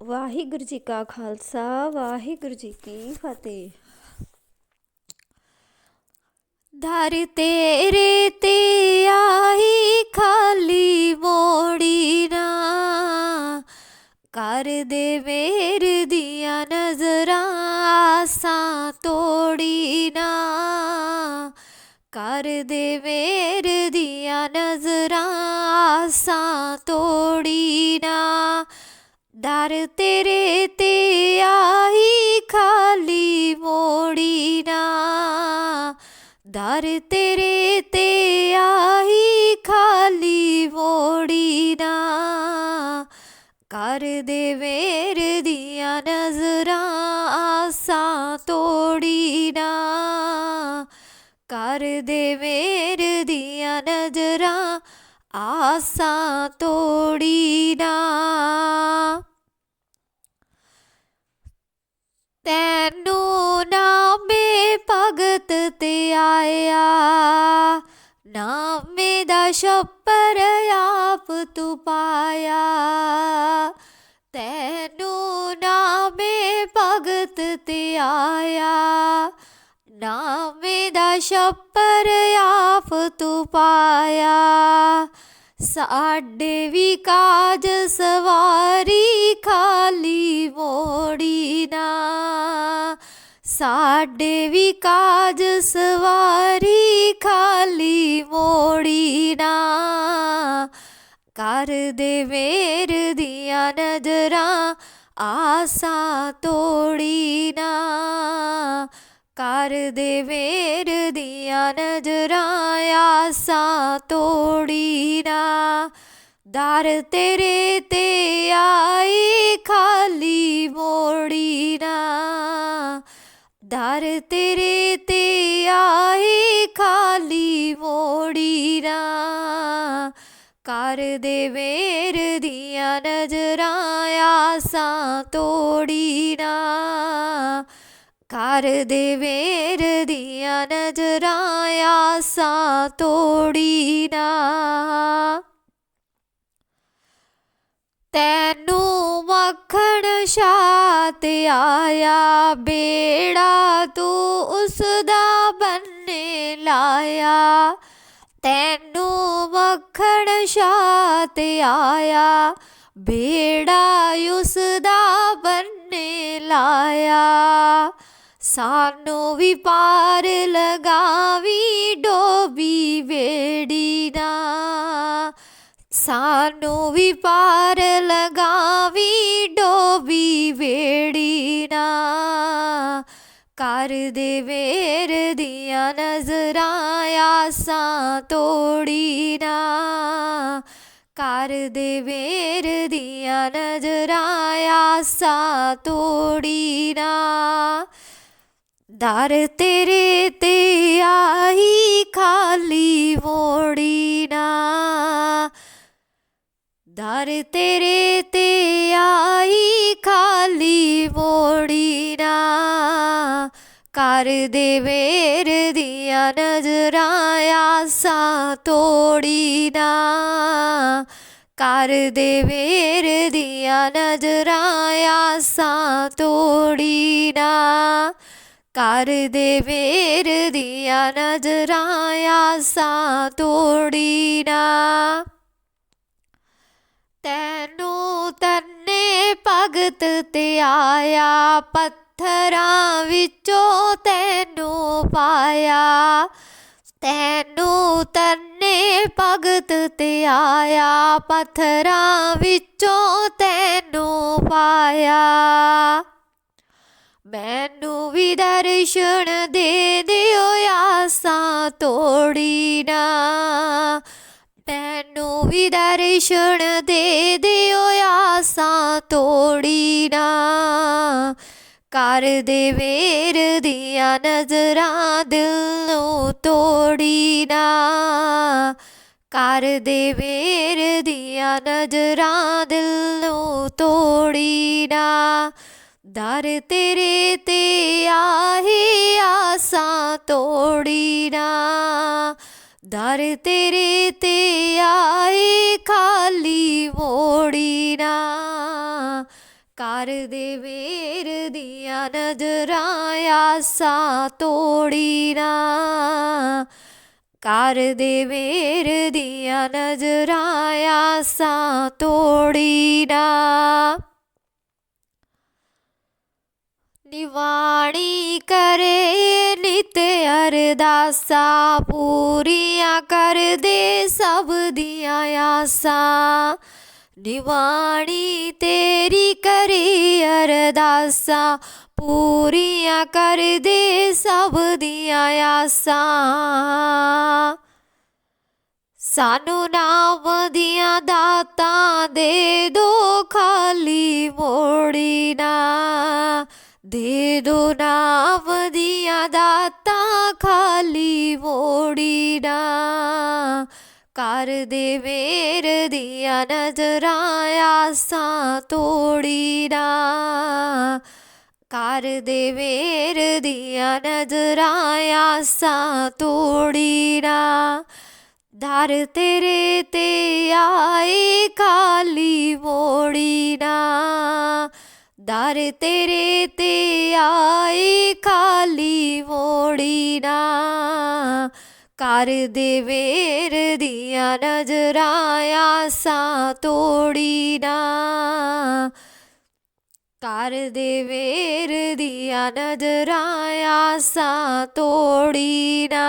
ਵਾਹਿਗੁਰੂ ਜੀ ਕਾ ਖਾਲਸਾ, ਵਾਹਿਗੁਰੂ ਜੀ ਕੀ ਫਤਿਹ। ਦਰ ਤੇਰੇ ਤੇ ਆਈ ਖਾਲੀ ਮੋੜੀ ਨਾ, ਕਰ ਦੇ ਮੇਰ ਦੀਆਂ ਨਜ਼ਰਾਂ ਆਸਾਂ ਤੋੜੀ ਨਾ, ਕਰ ਦੇ ਮੇਰ ਦੀਆਂ ਨਜ਼ਰਾਂ ਆਸਾਂ ਤੋੜੀ ਨਾ। ਦਰ ਤੇਰੇ ਤੇ ਆਈ ਖਾਲੀ ਮੋੜੀ ਨਾ। ਦਰ ਤੇਰੇ ਤੇ ਆਈ ਖਾਲੀ ਮੋੜੀ ਨਾ। ਕਰ ਦੇ ਵੇਰ ਦੀਆਂ ਨਜ਼ਰਾਂ ਆਸਾਂ ਤੋੜੀ ਨਾ। ਕਰ ਦੇ ਵੇਰ ਦੀਆਂ ਨਜ਼ਰਾਂ ਆਸਾਂ ਤੋੜੀ ਨਾ। ਤੈਨੂੰ ਨਾਮੇ ਭਗਤ ਤੇ ਆਇਆ। ਨਾਮੇ ਦਾ ਛੱਪਰ ਆਪ ਤੂੰ ਪਾਇਆ। ਤੈਨੂੰ ਨਾਮੇ ਭਗਤ ਤੇ ਆਇਆ। ਨਾਮੇ ਦਾ ਛੱਪਰ ਆਪ ਤੂੰ ਪਾਇਆ। ਸਾਡੇ ਵੀ ਕਾਜ ਸਵਾਰੀ ਖਾਲੀ ਮੋੜੀ ਨਾ। ਸਾਡੇ ਵੀ ਕਾਜ ਸਵਾਰੀ ਖਾਲੀ ਮੋੜੀ ਨਾ। ਕਰ ਦੇ ਮੇਰ ਦੀਆਂ ਨਜ਼ਰਾਂ ਆਸਾਂ ਤੋੜੀ ਨਾ। ਕਰ ਦੇ ਵੇਰ ਦੀਆਂ ਨਜ਼ਰਾਂ ਆਸਾਂ ਤੋੜੀ ਨਾ। ਦਰ ਤੇਰੇ ਤੇ ਆਈ ਖਾਲੀ ਮੋੜੀ ਨਾ। ਦਰ ਤੇਰੇ ਤੇ ਆਈ ਖਾਲੀ ਮੋੜੀ ਨਾ। ਕਰ ਦੇ ਵੇਰ ਦੀਆਂ ਨਜ਼ਰਾਂ ਆਸਾਂ ਤੋੜੀ ਨਾ। ਕਰ ਦੇ ਵੇਰ ਦੀਆਂ ਨਜ਼ਰਾਂ ਆਸਾਂ ਤੋੜੀ ਨਾ। ਤੈਨੂੰ ਮੱਖਣ ਛਾਤ ਆਇਆ, ਬੇੜਾ ਤੂੰ ਉਸ ਦਾ ਬੰਨੇ ਲਾਇਆ। ਤੈਨੂੰ ਮੱਖਣ ਸ਼ਾਤ ਆਇਆ, ਬੇੜਾ ਉਸ ਦਾ ਬੰਨੇ ਲਾਇਆ। ਸਾਨੂੰ ਵੀ ਪਾਰ ਲਗਾਵੀ ਡੋਬੀ ਵੇੜੀ ਨਾ। ਸਾਨੂੰ ਵੀ ਪਾਰ ਲਗਾਵੀ ਡੋਬੀ ਵੇੜੀ ਨਾ। ਕਰ ਦੇ ਵੇਰ ਦੀਆਂ ਨਜ਼ਰਾਂ ਆਸਾਂ ਤੋੜੀ ਨਾ। ਕਰ ਦੇ ਵੇਰ ਦੀਆਂ ਨਜ਼ਰਾਂ ਆਸਾਂ ਤੋੜੀ ਨਾ। ਦਰ ਤੇਰੇ ਤੇ ਆਈ ਖਾਲੀ ਮੋੜੀ ਨਾ। ਦਰ ਤੇਰੇ ਤੇ ਆਹੀ ਖਾਲੀ ਮੋੜੀ ਨਾ। ਕਰ ਦੇ ਵੇਰ ਦੀਆਂ ਨਜ਼ਰਾਂ ਆਸਾਂ ਤੋੜੀ ਨਾ। ਕਰ ਦੇ ਵੇਰ ਦੀਆਂ ਨਜ਼ਰਾਂ ਆਸਾਂ ਤੋੜੀ ਨਾ। ਕਰ ਦੇ ਵੇਰ ਦੀਆਂ ਨਜ਼ਰਾਂ ਆਸਾਂ ਤੋੜੀ ਨਾ। ਤੈਨੂੰ ਤੰਨੇ ਭਗਤ ਤੇ ਆਇਆ, ਪੱਥਰਾਂ ਵਿੱਚੋਂ ਤੈਨੂੰ ਪਾਇਆ। ਤੈਨੂੰ ਤੰਨੇ ਭਗਤ ਤੇ ਆਇਆ, ਪੱਥਰਾਂ ਵਿੱਚੋਂ ਤੈਨੂੰ ਪਾਇਆ। ਮੈਨੂੰ ਵੀ ਦਰਸ਼ਨ ਦੇ ਦਿਓ ਆਸਾਂ ਤੋੜੀ ਨਾ। ਮੈਨੂੰ ਵੀ ਦਰਸ਼ਨ ਦੇ ਦਿਓ ਆਸਾਂ ਤੋੜੀ ਨਾ। ਕਰ ਦੇ ਵੇਰ ਦੀਆਂ ਨਜ਼ਰਾਂ ਦਿਲ ਨੂੰ ਤੋੜੀ ਨਾ। ਕਰ ਦੇ ਵੇਰ ਦੀਆਂ ਨਜ਼ਰਾਂ ਦਿਲ ਨੂੰ ਤੋੜੀ ਨਾ। ਦਰ ਤੇਰੇ ਤੇ ਆਹੀ ਆਸਾਂ ਤੋੜੀ ਨਾ ਦਰ ਤੇਰੇ ਤੇ ਆਈ ਖਾਲੀ ਮੋੜੀ ਨਾ ਕਰ ਦੇ ਵੇਰ ਦੀਆਂ ਨਜ਼ਰਾਂ ਆਸਾਂ ਤੋੜੀ ਨਾ ਕਰ ਦੇ ਵੇਰ ਦੀਆਂ ਨਜ਼ਰਾਂ ਆਸਾਂ ਤੋੜੀ ਨਾ ਨਿਵਾਣੀ ਕਰੇ ਨਿਤ ਅਰਦਾਸਾਂ, ਪੂਰੀਆਂ ਕਰਦੇ ਸਭ ਦੀਆਂ ਆਸਾਂ। ਨਿਵਾਣੀ ਤੇਰੀ ਕਰੀ ਅਰਦਾਸਾਂ, ਪੂਰੀਆਂ ਕਰ ਸਭ ਦੀਆਂ ਆਸਾਂ। ਸਾਨੂੰ ਨਾਮ ਦੀਆਂ ਦਾਤਾਂ ਦੇ ਦੋ ਖਾਲੀ ਮੋੜੀ ਨਾ ਦੇ ਦੋ ਨਾਮ ਦੀਆਂ ਦਾਤਾਂ ਖਾਲੀ ਮੋੜੀ ਨਾ। ਕਰ ਦੇ ਵੇਰ ਦੀਆਂ ਨਜ਼ਰਾਂ ਆਸਾਂ ਤੋੜੀ ਨਾ। ਕਰ ਦੇ ਮੇਰ ਦੀਆਂ ਨਜ਼ਰਾਂ ਆਸਾਂ ਤੋੜੀ ਨਾ। ਦਰ ਤੇਰੇ ਤੇ ਆਏ ਖਾਲੀ ਮੋੜੀ ਨਾ। ਦਰ ਤੇਰੇ ਤੇ ਆਏ ਖਾਲੀ ਮੋੜੀ ਨਾ। ਕਰ ਦੇ ਵੇਰ ਦੀਆਂ ਨਜ਼ਰਾਂ ਆਸਾਂ ਤੋੜੀ ਨਾ। ਕਰ ਦੇ ਵੇਰ ਦੀਆਂ ਨਜ਼ਰਾਂ ਆਸਾਂ ਤੋੜੀ ਨਾ।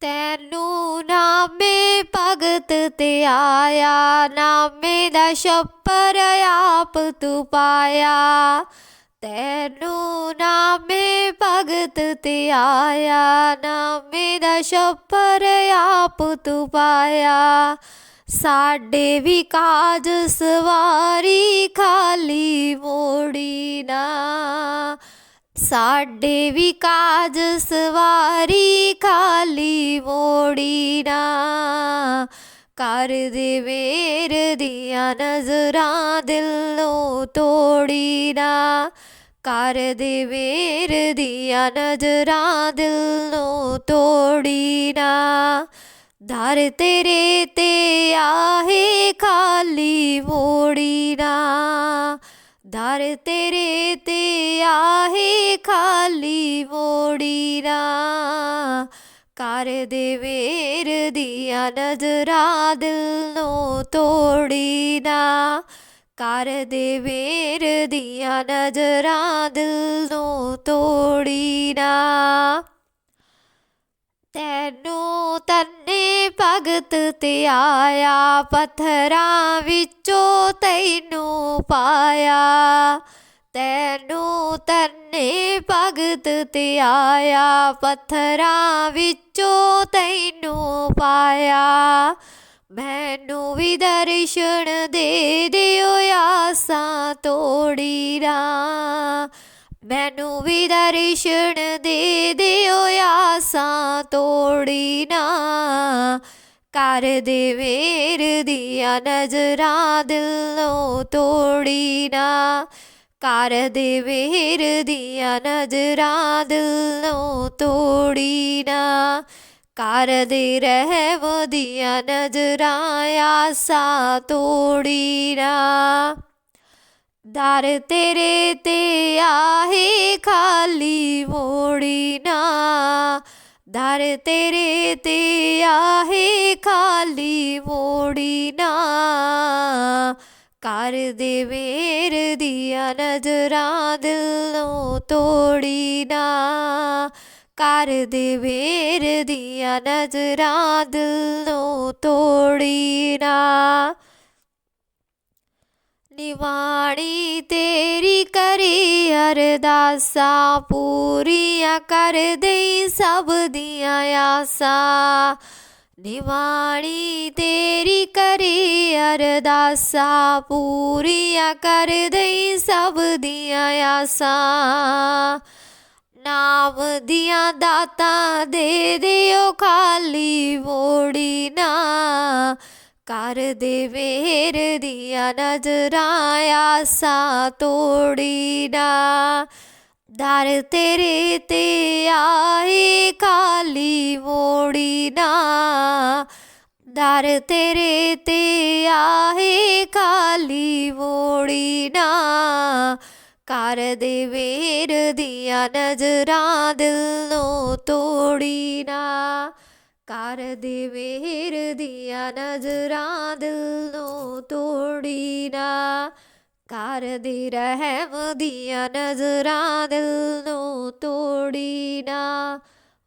ਤੈਨੂੰ ਨਾਮੇ ਭਗਤ ਤੇ ਆਇਆ, ਨਾਮੇ ਦਾ ਛੱਪਰ ਆਪ ਤੂੰ ਪਾਇਆ। ਤੈਨੂੰ ਨਾਮੇ ਭਗਤ ਤੇ ਆਇਆ, ਨਾਮੇ ਦਾ ਛੱਪਰ ਆਪ ਤੂੰ ਪਾਇਆ। ਸਾਡੇ ਵੀ ਕਾਜ ਸਵਾਰੀ ਖਾਲੀ ਮੋੜੀ ਨਾ। ਸਾਡੇ ਵੀ ਕਾਜ ਸਵਾਰੀ ਖਾਲੀ ਮੋੜੀ ਨਾ। ਕਰ ਦੇ ਮੇਰ ਦੀਆਂ ਨਜ਼ਰਾਂ ਦਿਲੋਂ ਤੋੜੀ ਨਾ। ਕਰ ਦੇ ਮੇਰ ਦੀਆਂ ਨਜ਼ਰਾਂ ਦਿਲੋਂ ਤੋੜੀ ਨਾ। ਦਰ ਤੇਰੇ ਤੇ ਆਹੇ ਖਾਲੀ ਮੋੜੀ ਨਾ। ਦਰ ਤੇਰੇ ਤੇ ਆਹੇ ਖਾਲੀ ਮੋੜੀ ਨਾ ਕਰ ਦੇ ਵੇਰ ਦੀਆਂ ਨਜ਼ਰਾਂ ਨੂੰ ਤੋੜੀ ਨਾ ਕਰ ਦੇ ਵੇਰ ਦੀਆਂ ਨਜ਼ਰਾਂ ਨੂੰ ਤੋੜੀ ਨਾ ਤੈਨੂੰ ਤੰਨੇ ਭਗਤ ਤੇ ਆਇਆ, ਪੱਥਰਾਂ ਵਿੱਚੋਂ ਤੈਨੂੰ ਪਾਇਆ। ਤੈਨੂੰ ਤੰਨੇ ਭਗਤ ਤੇ ਆਇਆ, ਪੱਥਰਾਂ ਵਿੱਚੋਂ ਤੈਨੂੰ ਪਾਇਆ। ਮੈਨੂੰ ਵੀ ਦਰਸ਼ਨ ਦੇ ਦਿਓ ਆਸਾਂ ਤੋੜੀ ਨਾ ਮੈਨੂੰ ਵੀ ਦਰਸ਼ਨ ਦੇ ਦਿਓ ਆਸਾਂ ਤੋੜੀ ਨਾ ਕਰ ਦੇ ਮੇਰ ਦੀਆਂ ਨਜ਼ਰਾਂ ਦਿਲੋਂ ਤੋੜੀ ਨਾ ਕਰ ਦੇ ਮੇਰ ਦੀਆਂ ਨਜ਼ਰਾਂ ਦਿਲੋਂ ਤੋੜੀ ਨਾ। ਕਰ ਦੇ ਰਹਿਮ ਦੀਆਂ ਨਜ਼ਰਾਂ ਆਸਾਂ ਤੋੜੀ ਨਾ। ਦਰ ਤੇਰੇ ਤੇ ਆਹੇ ਖਾਲੀ ਮੋੜੀ ਨਾ। ਦਰ ਤੇਰੇ ਤੇ ਆਹੇ ਖਾਲੀ ਮੋੜੀ ਨਾ। ਕਰ ਦੇ ਵੇਰ ਦੀਆਂ ਨਜ਼ਰਾਂ ਦਿਲੋਂ ਤੋੜੀ ਨਾ। ਕਰ ਦੇ ਵੇਰ ਦੀਆਂ ਨਜ਼ਰਾਂ ਦਿਲੋਂ ਤੋੜੀ ਨਾ। ਨਿਵਾਣੀ ਤੇਰੀ ਕਰੀ ਅਰਦਾਸਾਂ ਪੂਰੀਆਂ ਕਰ ਦੇਈ ਸਭ ਦੀਆਂ ਆਸਾਂ। ਨਿਵਾਣੀ ਤੇਰੀ ਕਰੀ, ਅਰਦਾਸਾਂ ਪੂਰੀਆਂ ਕਰ ਦੇਈ ਸਭ ਦੀਆਂ ਆਸਾਂ। ਨਾਮ ਦੀਆਂ ਦਾਤਾਂ ਦੇ ਦਿਓ ਖਾਲੀ ਮੋੜੀ ਨਾ। ਕਰ ਦੇ ਮੇਰ ਦੀਆਂ ਨਜ਼ਰਾਂ ਆਸਾਂ ਤੋੜੀ ਨਾ। ਦਰ ਤੇਰੇ ਤੇ ਆਏ ਕਾਲੀ ਮੋੜੀ ਨਾ। ਦਰ ਤੇਰੇ ਤੇ ਆਏ ਕਾਲੀ ਮੋੜੀ ਨਾ। ਕਰ ਦੇ ਵੇਰ ਦੀਆਂ ਨਜ਼ਰਾਂ ਦਿਲ ਨੂੰ ਤੋੜੀ ਨਾ। ਕਰ ਦੇ ਵੇਰ ਦੀਆਂ ਨਜ਼ਰਾਂ ਦਿਲ ਨੂੰ ਤੋੜੀ ਨਾ। ਕਰ ਦੇ ਰਹਿਮ ਦੀਆਂ ਨਜ਼ਰਾਂ ਦਿਲ ਨੂੰ ਤੋੜੀ ਨਾ।